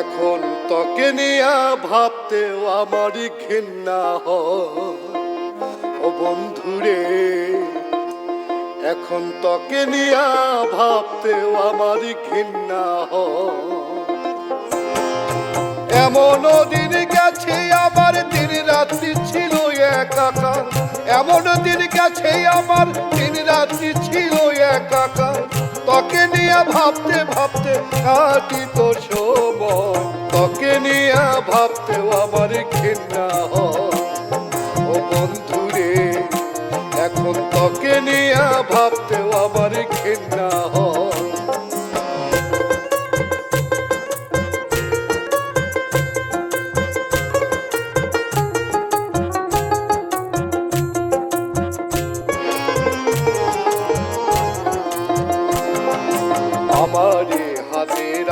এখন তোকে নিয়ে ভাবতেও আমারই হয়। ও বন্ধুরে, এখন তোকে নিয়ে ভাবতেও আমারই ঘৃণা হয়। এমনও দিন গেছে, আমার দিন রাত্রি ছিল একাকার। এমন দিন গেছে, আমার দিন রাত্রি ছিল একাকার। নিয়ে ভাবতে ভাবতে কাটি তো শোভ তোকে নিয়া ভাবতে আমার ঘৃণা হয়।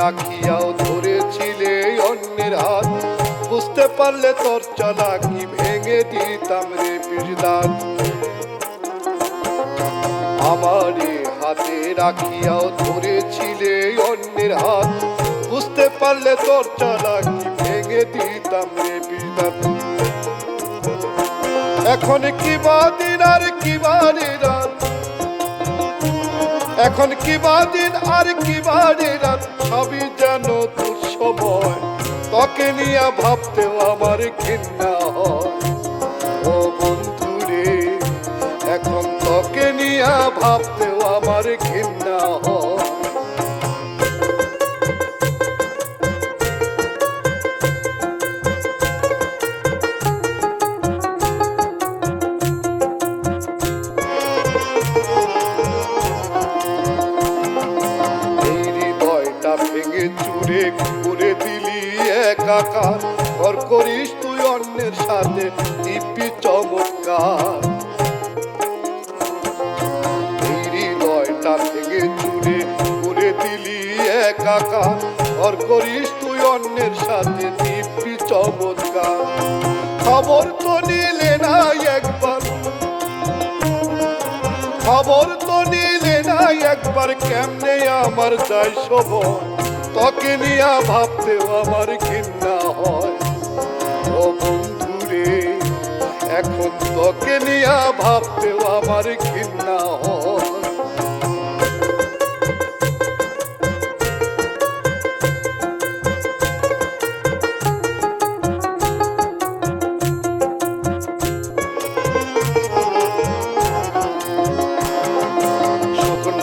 রাখিয়াও ধরেছিলে অন্যের হাত। বুঝতে পারলে তোর চলা কি ভেঙে দিতাম রে বিরদান আমারে হাতে রাখিয়াও ধরেছিলে অন্যের হাত। বুঝতে পারলে তোর চলা কি ভেঙে দিতাম রে বিরদান এখন কি বা দিন আর কি বা রাত? এখন কি বা দিন আর কি বা রাত? সবই যেন সময় তোকে নিয়ে ভাবতেও আমার ঘৃণা হয়। ও বন্ধুরে, এখন তোকে নিয়ে ভাবতেও তুই অন্যের সাথে দিব্যি চমৎকার। হৃদয়টা করে দিলি একাকার। কর করিস তুই অন্যের সাথে দিব্যি চমৎকার। খবর তো নিলে না একবার। খবর তো নিলে না একবার কেমনে আমার যাই সবর তোকে নিয়ে ভাবতেও আমার ঘৃণা হয়। বন্ধুরে এখন তোকে নিয়ে ভাবতেও আমার ঘৃণা হয়।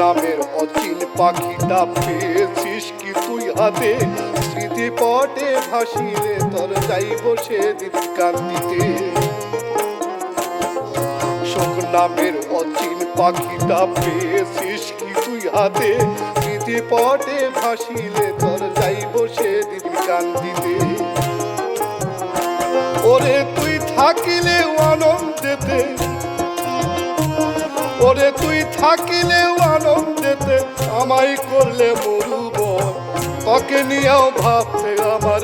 নামের অচিন পাখিটা পেয়েছিস কি তুই হাতে? স্মৃতি পটে ভাসিলে তোর যাইব সেদিন কান্দিতে সুখ নামের অচিন পাখিটা পেয়েছিস কি তুই হাতে? স্মৃতি পটে ভাসিলে তোর যাইব সেদিন কান্দিতে ওরে তুই থাকিলে আনন্দেতে। ওরে তুই থাকিলেও আনন্দেতে আমায় করলে মরুব তোকে নিয়েও ভাবতে আমার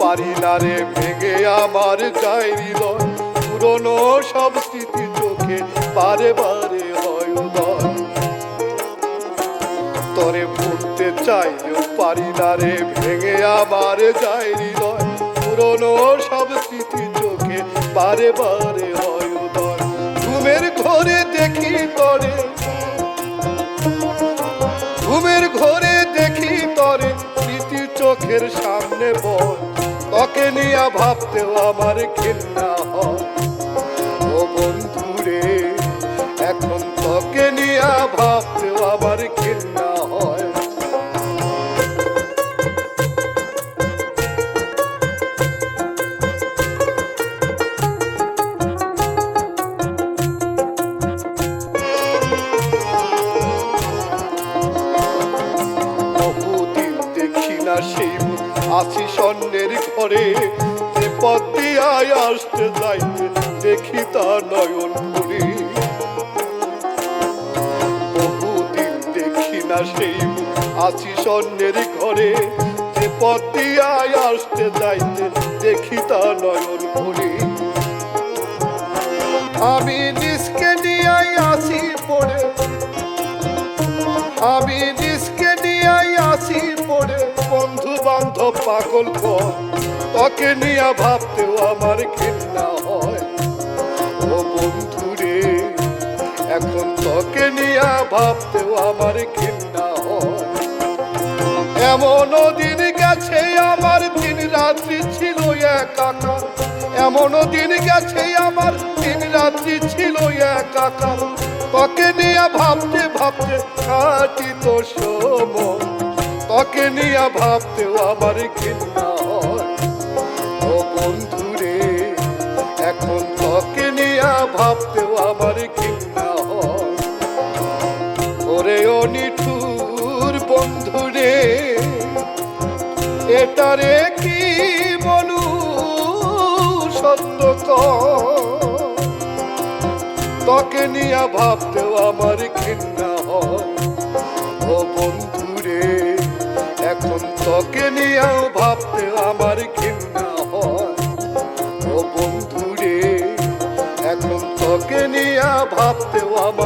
পারি না রে ভেঙে আমার যাই হৃদয় পুরনো সব স্মৃতি চোখে বারে বারে হয় উদয়। তরে ভুলতে চাইলেও পারি না রে ভেঙে আমার যাই হৃদয় পুরনো সব স্মৃতি চোখে বারে বারে হয় উদয়। ঘুমের ঘরে দেখি তরে চোখের সামনে বল, তোকে নিয়ে ভাবতেও আমার ঘৃণা হয়। ও বন্ধুরে, এখন তোকে নিয়ে ভাবতেও আমার আছি স্বর্ণের ঘরে যে পদ্ম আয় আসতে যাইতে দেখি তার নয়ন ভরে বহুদিন দেখি না সেই আছি স্বর্ণের ঘরে যে পথ দিয়ে আয় আসতে যাইতে দেখি তার নয়ন ভরে আমি নিজকে নিয়ে আসি পড়ে, আমি বন্ধু পাগল কর। তোকে নিয়ে ভাবতেও আমার ঘৃণা হয়। ও বন্ধু রে এখন তোকে নিয়ে ভাবতেও আমার ঘৃণা হয়। এমনও দিন গেছে, আমার দিন রাত্রি ছিল একাকার। এমনও দিন গেছে, আমার দিন রাত্রি ছিল একাকার। তোকে নিয়ে ভাবতে ভাবতে কাটি তো সময়। তোকে নিয়ে ভাবতেও আমার ঘৃণা হয়। ও বন্ধু রে এখন তোকে নিয়ে ভাবতেও আমার ঘৃণা হয়। ওরে ও নিঠুর বন্ধু রে এটারে কি বলু সত্য তোকে নিয়ে ভাবতেও আমার ঘৃণা হয়। তোকে নিয়েও ভাবতে আমার ঘৃণা হয়। ও বন্ধুরে এখন তোকে নিয়ে ভাবতেও আমার